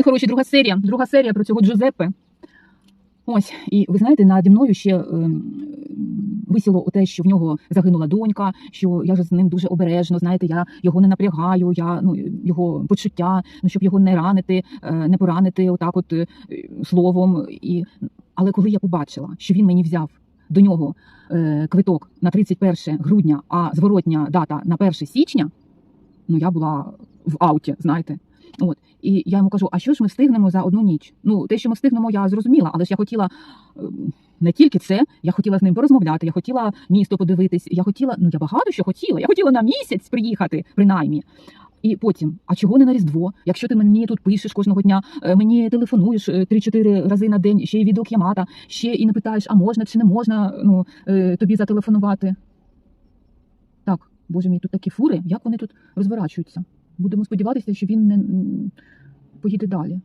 Ми хороші, друга серія. Друга серія про цього Джузеппе. Ось, і ви знаєте, наді мною ще ем, висіло те, що в нього загинула донька, що я ж з ним дуже обережно, знаєте, я його не напрягаю, я ну його почуття, ну щоб його не ранити, е, не поранити отак, от е, словом. І але коли я побачила, що він мені взяв до нього е, квиток на 31 грудня, а зворотня дата на 1 січня, ну я була в ауті, знаєте. От і я йому кажу: а що ж ми встигнемо за одну ніч? Ну, те, що ми встигнемо, я зрозуміла, але ж я хотіла ем, не тільки це, я хотіла з ним порозмовляти, я хотіла місто подивитись, я хотіла, ну я багато що хотіла. Я хотіла на місяць приїхати, принаймні. І потім, а чого не на Різдво? Якщо ти мені тут пишеш кожного дня, е, мені телефонуєш е, 3-4 рази на день, ще й відеок'ямата, ще і не питаєш, а можна чи не можна ну, е, тобі зателефонувати. Так, боже мій, тут такі фури, як вони тут розворачуються. Будемо сподіватися, що він не поїде далі.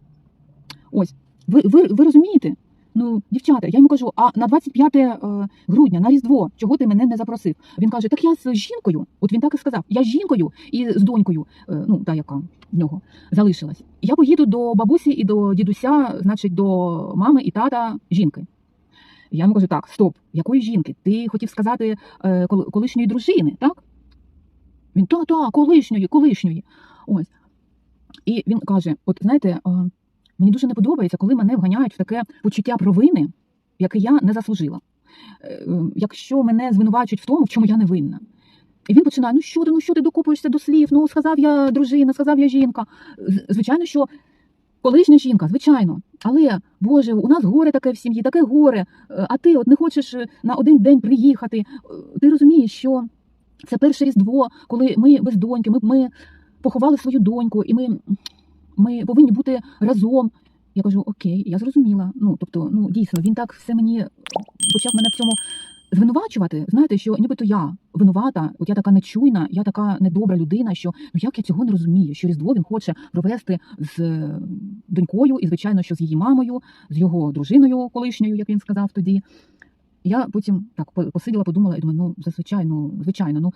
Ось, ви, ви, ви розумієте? Ну, дівчата, я йому кажу, а на 25 е, грудня, на Різдво, чого ти мене не запросив? Він каже, так я з жінкою, от він так і сказав, я з жінкою і з донькою, е, ну, та яка в нього залишилась. Я поїду до бабусі і до дідуся, значить, до мами і тата жінки. Я йому кажу, так, стоп, якої жінки? Ти хотів сказати е, колишньої дружини, так? Він та, та, колишньої, колишньої. Ось. І він каже: от знаєте, е, мені дуже не подобається, коли мене вганяють в таке почуття провини, яке я не заслужила. Е, е, Якщо мене звинувачують в тому, в чому я не винна. І він починає: ну що ти, ну що ти докопуєшся до слів? Ну, сказав я дружина, сказав я жінка. Звичайно, що колишня жінка, звичайно. Але Боже, у нас горе таке в сім'ї, таке горе. А ти от не хочеш на один день приїхати. Ти розумієш, що це перше різдво, коли ми без доньки, ми, ми поховали свою доньку, і ми, ми повинні бути разом. Я кажу, окей, я зрозуміла. Ну, тобто, ну дійсно, він так все мені почав мене в цьому звинувачувати. Знаєте, що нібито я винувата, от я така нечуйна, я така недобра людина, що ну як я цього не розумію, що Різдво він хоче провести з е, донькою, і звичайно, що з її мамою, з його дружиною колишньою, як він сказав тоді. Я потім так посиділа, подумала і думаю, ну зазвичай, ну звичайно, ну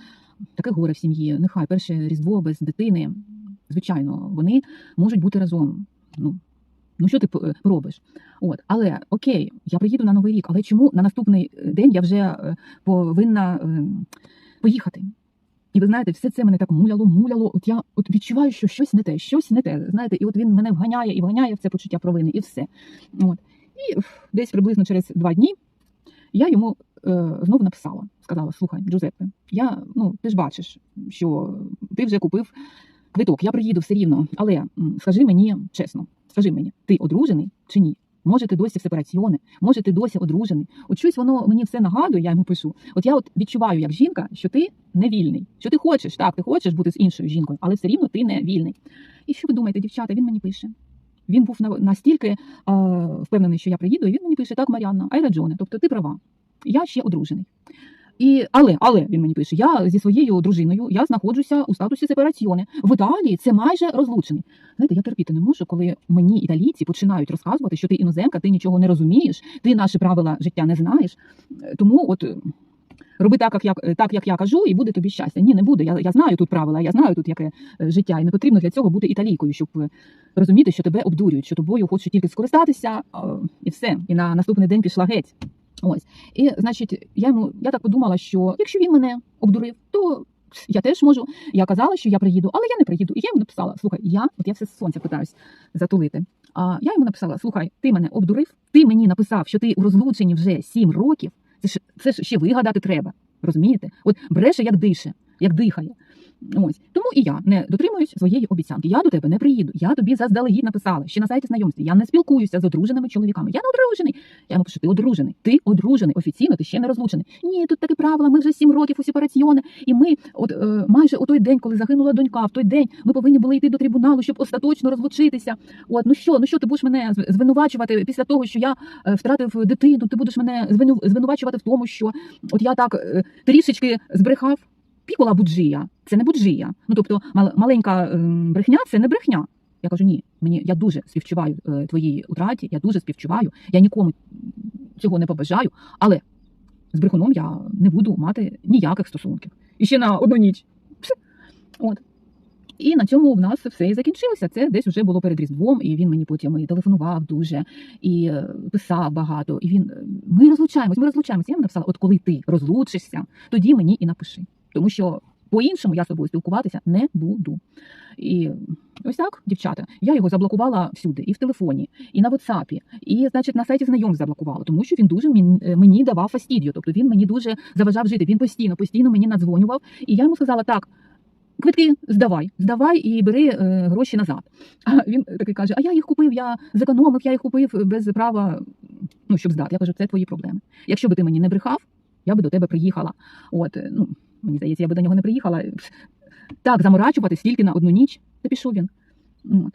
таке горе в сім'ї. Нехай перше різдво без дитини. Звичайно, вони можуть бути разом. Ну, ну що ти робиш? От, але окей, я приїду на новий рік, але чому на наступний день я вже е, повинна е, поїхати? І ви знаєте, все це мене так муляло, муляло. От я от відчуваю, що щось не те, щось не те. Знаєте, і от він мене вганяє і вганяє в це почуття провини, і все. От. І десь приблизно через два дні я йому е, знову написала, сказала: слухай, Джузеппе, я ну ти ж бачиш, що ти вже купив квиток, я приїду все рівно, але скажи мені чесно, скажи мені, ти одружений чи ні? Може, ти досі в сепараціони, може, ти досі одружений. От щось воно мені все нагадує, я йому пишу. От я от відчуваю як жінка, що ти не вільний. Що ти хочеш, так, ти хочеш бути з іншою жінкою, але все рівно ти не вільний. І що ви думаєте, дівчата? Він мені пише. Він був настільки е, впевнений, що я приїду, і він мені пише: так, Маріанна, Айраджоне, тобто ти права. Я ще одружений. І, але, але він мені пише: я зі своєю дружиною я знаходжуся у статусі сепараціони. В Італії це майже розлучений. Знаєте, я терпіти не можу, коли мені італійці починають розказувати, що ти іноземка, ти нічого не розумієш, ти наші правила життя не знаєш. Е, Тому от. Е, Роби так, як я так, як я кажу, і буде тобі щастя. Ні, не буде. Я, я знаю тут правила, я знаю тут яке е, життя, і не потрібно для цього бути італійкою, щоб е, розуміти, що тебе обдурюють, що тобою хочуть тільки скористатися, е, і все. І на наступний день пішла геть. Ось. І, значить, я йому я так подумала, що якщо він мене обдурив, то я теж можу. Я казала, що я приїду, але я не приїду. І я йому написала: слухай, я от я все з сонця питаюсь затулити. А я йому написала: слухай, ти мене обдурив, ти мені написав, що ти у розлученні вже сім років. Це ж це ж ще вигадати треба. Розумієте? От бреше, як дише, як дихає. Ось тому і я не дотримуюсь своєї обіцянки. Я до тебе не приїду. Я тобі заздалегідь написала ще на сайті знайомств. Я не спілкуюся з одруженими чоловіками. Я не одружений. Я йому пишу, ти одружений. Ти одружений. Офіційно ти ще не розлучений. Ні, тут таке правило. Ми вже сім років у сепараціони, і ми, от е, майже у той день, коли загинула донька, в той день ми повинні були йти до трибуналу, щоб остаточно розлучитися. От ну що, ну що ти будеш мене звинувачувати після того, що я е, втратив дитину? Ти будеш мене звинувачувати в тому, що от я так е, трішечки збрехав. Пікола буджія, це не буджія. Ну тобто мал- маленька ем, брехня це не брехня. Я кажу, ні, мені я дуже співчуваю е, твоїй утраті, я дуже співчуваю, я нікому цього не побажаю, але з брехуном я не буду мати ніяких стосунків. І ще на одну ніч. От. І на цьому в нас все і закінчилося. Це десь вже було перед Різдвом, і він мені потім і телефонував дуже, і е, писав багато. І він е, ми розлучаємось, ми розлучаємось. Я йому написала: от коли ти розлучишся, тоді мені і напиши. Тому що по-іншому я з тобою спілкуватися не буду. І ось так, дівчата, я його заблокувала всюди, і в телефоні, і на WhatsApp, і, значить, на сайті знайомств заблокувала, тому що він дуже мені, мені давав фастідію, тобто він мені дуже заважав жити. Він постійно, постійно мені надзвонював. І я йому сказала, так, квитки здавай, здавай і бери е, гроші назад. А він такий каже: А я їх купив, я зекономив, я їх купив без права, ну, щоб здати. Я кажу, це твої проблеми. Якщо би ти мені не брехав, я би до тебе приїхала. От, е, ну, мені здається, я би до нього не приїхала. Так, заморачувати стільки на одну ніч, та пішов він. От.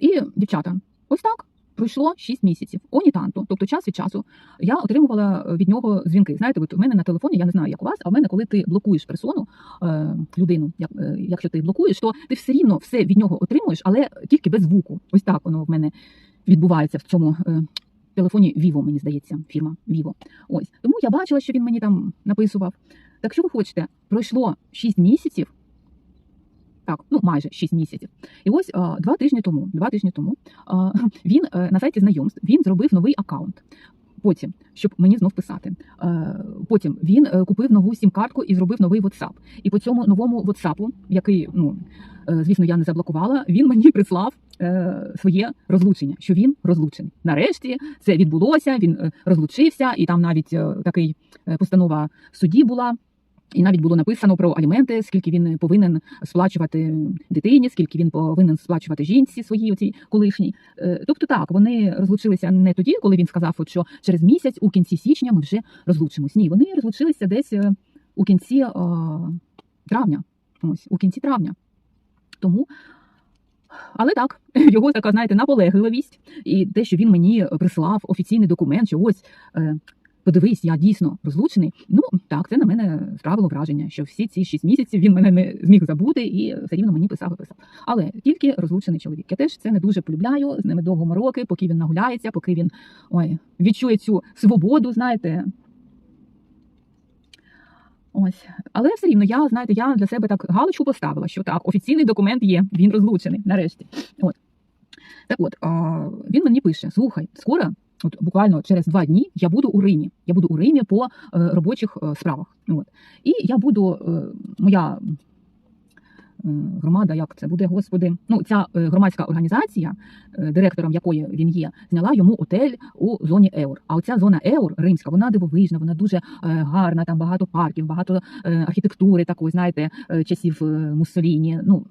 І, дівчата, ось так. Пройшло 6 місяців. Оні танто, тобто час від часу, я отримувала від нього дзвінки. Знаєте, от у мене на телефоні, я не знаю, як у вас, а в мене, коли ти блокуєш персону, е, людину, як, е, якщо ти блокуєш, то ти все рівно все від нього отримуєш, але тільки без звуку. Ось так воно в мене відбувається в цьому е, телефоні Vivo, мені здається, фірма Vivo. Ось тому я бачила, що він мені там написував. Так що ви хочете, пройшло 6 місяців. Так, ну майже 6 місяців. І ось два тижні тому, два тижні тому він е, на сайті знайомств він зробив новий аккаунт. Потім, щоб мені знов писати. Потім він е, купив нову сім-картку і зробив новий WhatsApp. І по цьому новому WhatsApp, який, ну е, звісно, я не заблокувала, він мені прислав е, своє розлучення, що він розлучений. Нарешті це відбулося. Він розлучився, і там навіть такий постанова в суді була. І навіть було написано про аліменти, скільки він повинен сплачувати дитині, скільки він повинен сплачувати жінці своїй оцій колишній. Е, Тобто, так вони розлучилися не тоді, коли він сказав, що через місяць, у кінці січня, ми вже розлучимось. Ні, вони розлучилися десь е, у кінці е, травня. Ось у кінці травня. Тому. Але так, його така, знаєте, наполегливість, і те, що він мені прислав офіційний документ, що ось подивись, я дійсно розлучений. Ну так, це на мене справило враження, що всі ці шість місяців він мене не зміг забути і все рівно мені писав і писав. Але тільки розлучений чоловік. Я теж це не дуже полюбляю. З ними довго мороки, поки він нагуляється, поки він ой, відчує цю свободу, знаєте. Ось, але все рівно я знаєте, я для себе так галочку поставила, що так, офіційний документ є, він розлучений нарешті. От так, от а, він мені пише: слухай, скоро От буквально через два дні я буду у Римі. Я буду у Римі по е, робочих е, справах. От. І я буду, е, моя е, громада, як це буде, господи, ну ця е, громадська організація, е, директором якої він є, зняла йому отель у зоні Еур. А оця зона Еур римська, вона дивовижна, вона дуже е, гарна, там багато парків, багато е, архітектури такої, знаєте, е, часів е, Муссоліні. Ну,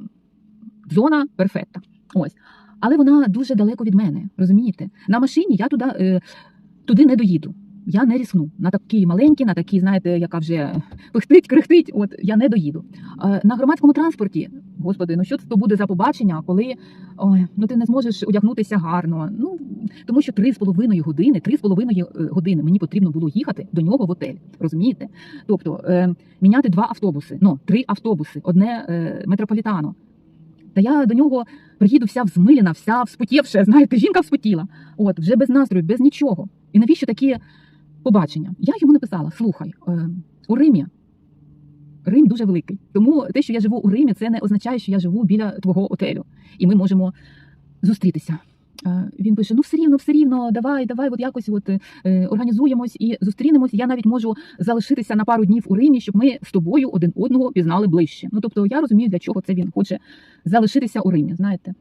зона перфекта. Ось. Але вона дуже далеко від мене, розумієте? На машині я туди, е, туди не доїду. Я не рісну. На такі маленькі, на такі, знаєте, яка вже пихтить, крихтить, от я не доїду. На громадському транспорті, господи, ну що це то буде за побачення, коли ой, ну ти не зможеш одягнутися гарно. Ну тому що три з половиною години, три з половиною е, години мені потрібно було їхати до нього в отель. Розумієте? Тобто е, міняти два автобуси, ну три автобуси, одне е, метрополітано. Та я до нього приїду вся взмилена, вся вспотівша, знаєте, жінка вспотіла. От, вже без настрою, без нічого. І навіщо такі побачення? Я йому написала: слухай, е, у Римі. Рим дуже великий. Тому те, що я живу у Римі, це не означає, що я живу біля твого отелю. І ми можемо зустрітися. Е, Він пише: ну все рівно, все рівно, давай, давай, от якось от е, організуємось і зустрінемось. Я навіть можу залишитися на пару днів у Римі, щоб ми з тобою один одного пізнали ближче. Ну тобто я розумію, для чого це він хоче залишитися у Римі. Знаєте,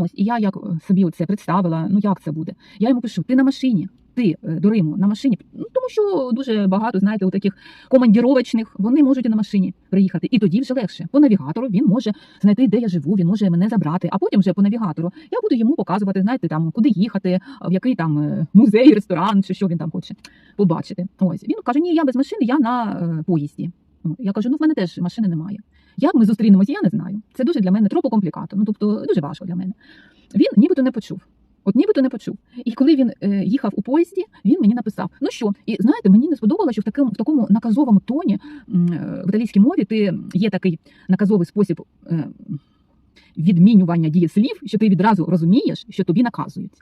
ось і я як собі це представила. Ну як це буде? Я йому пишу: ти на машині. Ти е, до Риму на машині, ну тому що дуже багато, знаєте, у таких командіровочних вони можуть і на машині приїхати, і тоді вже легше. По навігатору він може знайти, де я живу, він може мене забрати. А потім вже по навігатору я буду йому показувати, знаєте, там куди їхати, в який там е, музей, ресторан, чи що він там хоче побачити. Ось він каже: Ні, я без машини, я на е, поїзді. Я кажу, ну в мене теж машини немає. Як ми зустрінемося, я не знаю. Це дуже для мене тропо комплікато. Ну тобто дуже важко для мене. Він нібито не почув. От нібито не почув. І коли він е, їхав у поїзді, він мені написав: ну що, і знаєте, мені не сподобалося, що в такому в такому наказовому тоні е, в італійській мові ти є такий наказовий спосіб е, відмінювання дієслів, що ти відразу розумієш, що тобі наказують.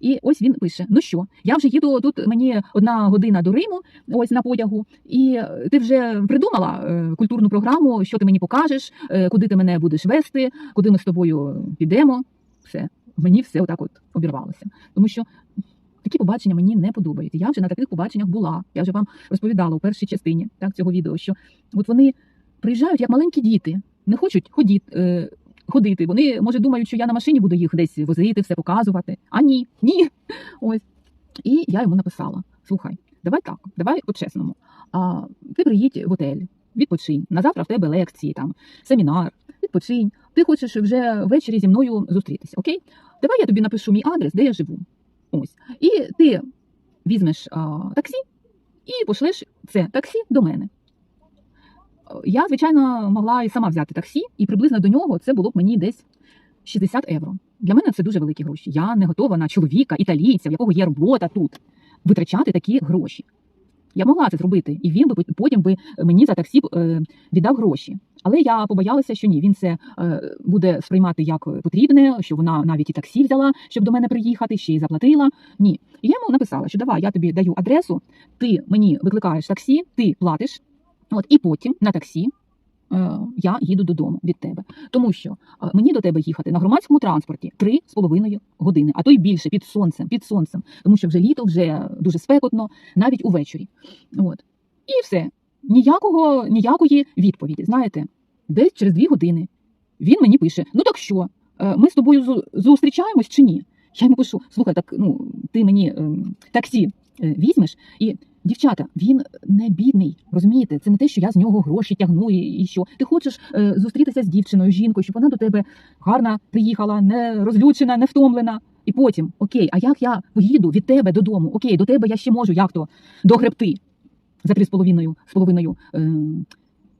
І ось він пише: Ну що, я вже їду тут мені одна година до Риму, ось на потягу, і е, ти вже придумала е, культурну програму, що ти мені покажеш, куди ти мене будеш вести, куди ми з тобою підемо. Все, мені все отак от обірвалося. Тому що такі побачення мені не подобаються. Я вже на таких побаченнях була. Я вже вам розповідала у першій частині так, цього відео, що от вони приїжджають як маленькі діти, не хочуть ходіти. Е, Ходити, вони може думають, що я на машині буду їх десь возити, все показувати. А ні, ні. Ось. І я йому написала: слухай, давай так, давай по-чесному. А, ти приїдь в готель, відпочинь. На завтра в тебе лекції, там, семінар, відпочинь. Ти хочеш вже ввечері зі мною зустрітися, окей? Давай я тобі напишу мій адрес, де я живу. Ось. І ти візьмеш а, таксі і пошлеш це таксі до мене. Я, звичайно, могла і сама взяти таксі, і приблизно до нього це було б мені десь 60 євро. Для мене це дуже великі гроші. Я не готова на чоловіка, італійця, в якого є робота тут, витрачати такі гроші. Я могла це зробити, і він би потім би мені за таксі е, віддав гроші. Але я побоялася, що ні, він це е, буде сприймати як потрібне, що вона навіть і таксі взяла, щоб до мене приїхати, ще й заплатила. Ні. І я йому написала, що давай, я тобі даю адресу, ти мені викликаєш таксі, ти платиш, от і потім на таксі. е, Я їду додому від тебе, тому що е, мені до тебе їхати на громадському транспорті три з половиною години, а то й більше під сонцем, під сонцем, тому що вже літо, вже дуже спекотно, навіть увечері. От і все. Ніякого, ніякої відповіді. Знаєте, десь через дві години він мені пише: Ну так що, е, ми з тобою зустрічаємось чи ні? Я йому пишу: слухай, так ну ти мені ем, таксі е, візьмеш і. Дівчата, він не бідний, розумієте? Це не те, що я з нього гроші тягну і, що. Ти хочеш е, зустрітися з дівчиною, жінкою, щоб вона до тебе гарна приїхала, не розлючена, не втомлена. І потім, окей, а як я поїду від тебе додому? Окей, до тебе я ще можу як то догребти за три з половиною з половиною е,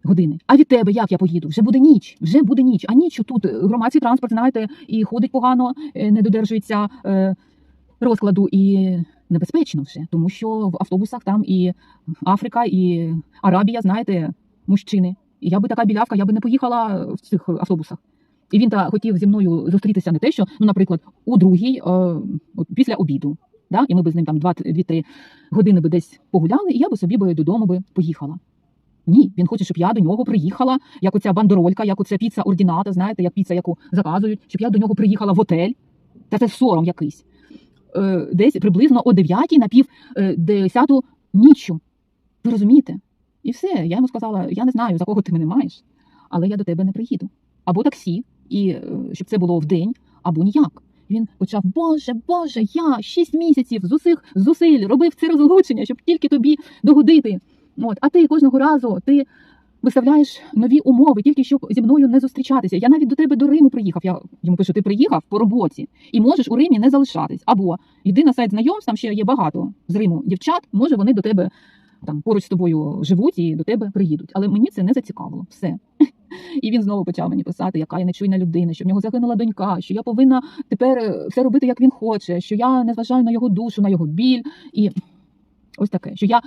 години. А від тебе як я поїду? Вже буде ніч, вже буде ніч. А ніч тут е, громадський транспорт, знаєте, і ходить погано, е, не додержується е, розкладу і небезпечно вже, тому що в автобусах там і Африка, і Арабія, знаєте, мужчини. І я би така білявка, я би не поїхала в цих автобусах. І він та хотів зі мною зустрітися не те, що, ну, наприклад, у другій, е, після обіду. Да? І ми б з ним там 2-3 години би десь погуляли, і я би собі би додому би поїхала. Ні, він хоче, щоб я до нього приїхала, як оця бандеролька, як оця піца ордіната, знаєте, як піца, яку заказують, щоб я до нього приїхала в готель. Та це сором якийсь. Е, десь приблизно о 9 на пів е, 10 ніччю. Ви розумієте? І все. Я йому сказала: я не знаю, за кого ти мене маєш, але я до тебе не приїду. Або таксі, і е, щоб це було вдень, або ніяк. Він почав, Боже, Боже, я шість місяців з усіх зусиль робив це розлучення, щоб тільки тобі догодити. От, а ти кожного разу ти виставляєш нові умови, тільки щоб зі мною не зустрічатися. Я навіть до тебе до Риму приїхав. Я йому пишу, ти приїхав по роботі і можеш у Римі не залишатись. Або йди на сайт знайомств, там ще є багато з Риму дівчат. Може, вони до тебе там поруч з тобою живуть і до тебе приїдуть. Але мені це не зацікавило. Все. І він знову почав мені писати, яка я нечуйна людина, що в нього загинула донька, що я повинна тепер е, все робити, як він хоче, що я не зважаю на його душу, на його біль. І ось таке, що я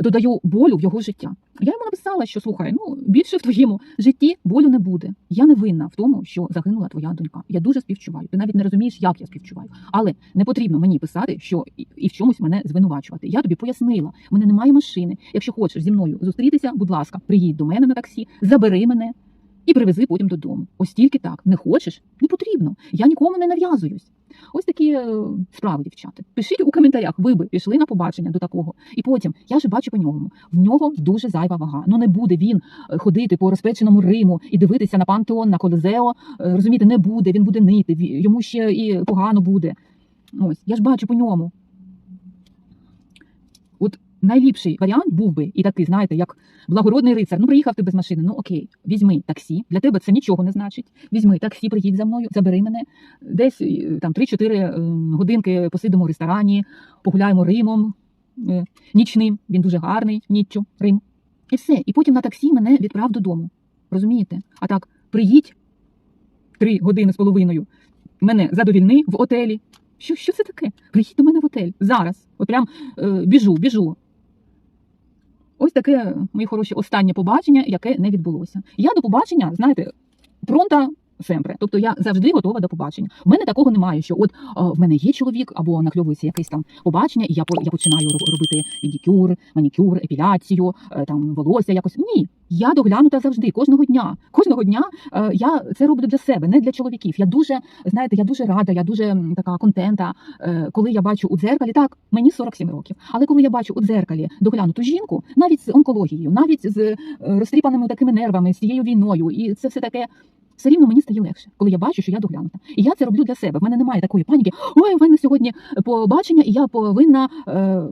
додаю болю в його життя. Я йому написала, що слухай, ну більше в твоєму житті болю не буде. Я не винна в тому, що загинула твоя донька. Я дуже співчуваю. Ти навіть не розумієш, як я співчуваю. Але не потрібно мені писати, що і- в чомусь мене звинувачувати. Я тобі пояснила, в мене немає машини. Якщо хочеш зі мною зустрітися, будь ласка, приїдь до мене на таксі, забери мене. І привези потім додому. Ось тільки так. Не хочеш? Не потрібно. Я нікому не нав'язуюсь. Ось такі е, справи, дівчата. Пишіть у коментарях, ви би пішли на побачення до такого. І потім я ж бачу по ньому. В нього дуже зайва вага. Ну не буде він е, ходити по розпеченому Риму і дивитися на пантеон, на Колизео. Е, Розумієте, не буде. Він буде нити. Йому ще і погано буде. Ось я ж бачу по ньому. Найліпший варіант був би і такий, знаєте, як благородний рицар. Ну, приїхав ти без машини. Ну окей, візьми таксі. Для тебе це нічого не значить. Візьми таксі, приїдь за мною, забери мене. Десь е, там 3-4 е, годинки посидимо в ресторані, погуляємо Римом е, нічним. Він дуже гарний, ніччю, Рим. І все. І потім на таксі мене відправ додому. Розумієте? А так, приїдь три години з половиною. Мене задовільни в отелі. Що, що це таке? Приїдь до мене в отель зараз. От прям е, біжу, біжу. Ось таке, мої хороші, останнє побачення, яке не відбулося. Я до побачення, знаєте, пронта Семпре. Тобто я завжди готова до побачення. В мене такого немає, що от а, в мене є чоловік або накльовується якесь там побачення, і я я починаю роб- робити педикюр, манікюр, епіляцію, е, там волосся якось. Ні, я доглянута завжди, кожного дня. Кожного дня е, я це роблю для себе, не для чоловіків. Я дуже знаєте, я дуже рада, я дуже така контента. е, Коли я бачу у дзеркалі, так мені 47 років. Але коли я бачу у дзеркалі доглянуту жінку, навіть з онкологією, навіть з розтріпаними такими нервами, з цією війною, і це все таке. Все рівно мені стає легше, коли я бачу, що я доглянута. І я це роблю для себе. В мене немає такої паніки. Ой, у мене сьогодні побачення, і я повинна е,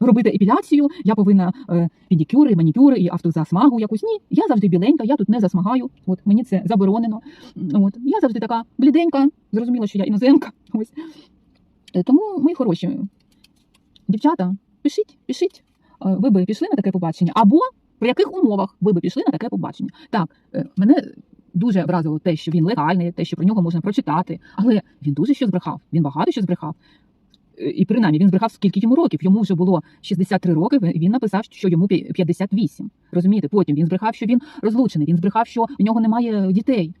робити епіляцію, я повинна е, педикюри, манікюри і автозасмагу якусь. Ні, я завжди біленька, я тут не засмагаю. От мені це заборонено. От я завжди така бліденька. Зрозуміло, що я іноземка. Ось Е, тому, мої хороші дівчата, пишіть, пишіть. Е, Ви би пішли на таке побачення, або при яких умовах ви би пішли на таке побачення? Так, е, мене дуже вразило те, що він легальний, те, що про нього можна прочитати, але він дуже що збрехав. Він багато що збрехав. І принаймні він збрехав скільки йому років. Йому вже було 63 роки. він- написав, що йому пі- 58. Розумієте? Потім він збрехав, що він розлучений. Він збрехав, що в нього немає дітей.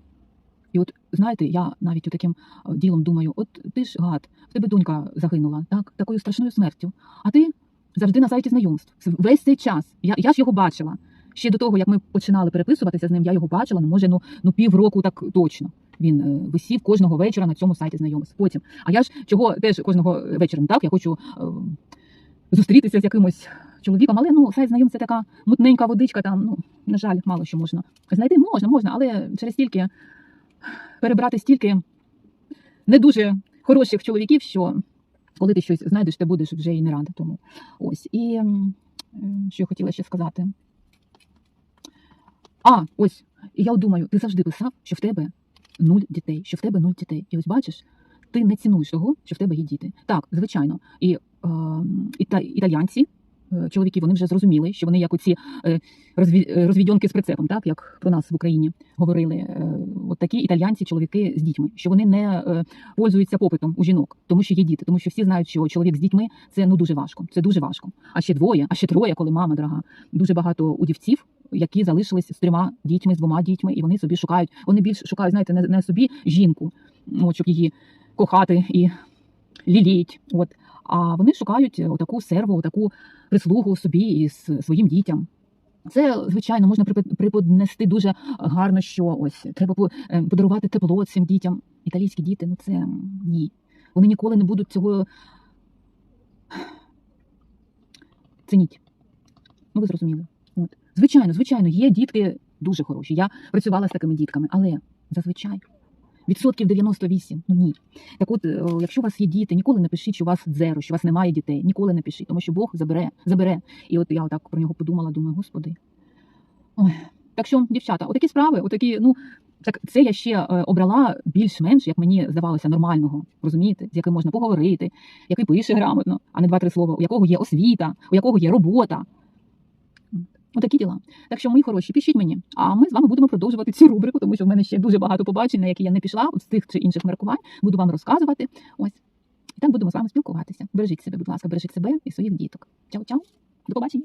І от знаєте, я навіть таким ділом думаю: от ти ж гад, в тебе донька загинула, так, такою страшною смертю. А ти завжди на сайті знайомств. Весь цей час. Я, я ж його бачила. Ще до того, як ми починали переписуватися з ним, я його бачила, ну може, ну, ну півроку так точно. Він е, висів кожного вечора на цьому сайті знайомств. Потім. А я ж чого теж кожного вечора, ну так, я хочу е, зустрітися з якимось чоловіком, але ну сайт знайомств це така мутненька водичка, там, ну, на жаль, мало що можна. Знайти можна, можна, але через стільки перебрати стільки не дуже хороших чоловіків, що коли ти щось знайдеш, ти будеш вже і не рада тому. Ось. І е, що я хотіла ще сказати. А, ось. І я думаю, ти завжди писав, що в тебе нуль дітей, що в тебе нуль дітей. І ось бачиш, ти не цінуєш того, що в тебе є діти. Так, звичайно. І е, іта, італіянці, е, чоловіки, вони вже зрозуміли, що вони як оці е, е, розвідьонки з прицепом, так як про нас в Україні говорили. Е, от такі італіянці, чоловіки з дітьми, що вони не е, пользуються попитом у жінок, тому що є діти, тому що всі знають, що чоловік з дітьми це ну дуже важко. Це дуже важко. А ще двоє, а ще троє, коли мама дорога. Дуже багато удівців, які залишились з трьома дітьми, з двома дітьми, і вони собі шукають. Вони більш шукають, знаєте, не, не собі жінку, от, щоб її кохати і ліліть. От. А вони шукають отаку серву, отаку прислугу собі і своїм дітям. Це, звичайно, можна преподнести дуже гарно, що ось треба е, подарувати тепло цим дітям. Італійські діти, ну це ні. Вони ніколи не будуть цього цініть. Ну, ви зрозуміли. Звичайно, звичайно, є дітки дуже хороші. Я працювала з такими дітками, але зазвичай відсотків 98, ну ні. Так от, е, якщо у вас є діти, ніколи не пишіть, що у вас дзеро, що у вас немає дітей. Ніколи не пишіть, тому що Бог забере, забере. І от я отак про нього подумала, думаю, господи. Ой. Так що, дівчата, отакі справи, отакі, ну. Так це я ще е, обрала більш-менш, як мені здавалося, нормального, розумієте, з яким можна поговорити, який пише грамотно, а не два-три слова, у якого є освіта, у якого є робота. Отакі діла. Так що, мої хороші, пишіть мені. А ми з вами будемо продовжувати цю рубрику, тому що в мене ще дуже багато побачень, на які я не пішла, з тих чи інших міркувань. Буду вам розказувати. Ось. І так будемо з вами спілкуватися. Бережіть себе, будь ласка, бережіть себе і своїх діток. Чао-чао. До побачення.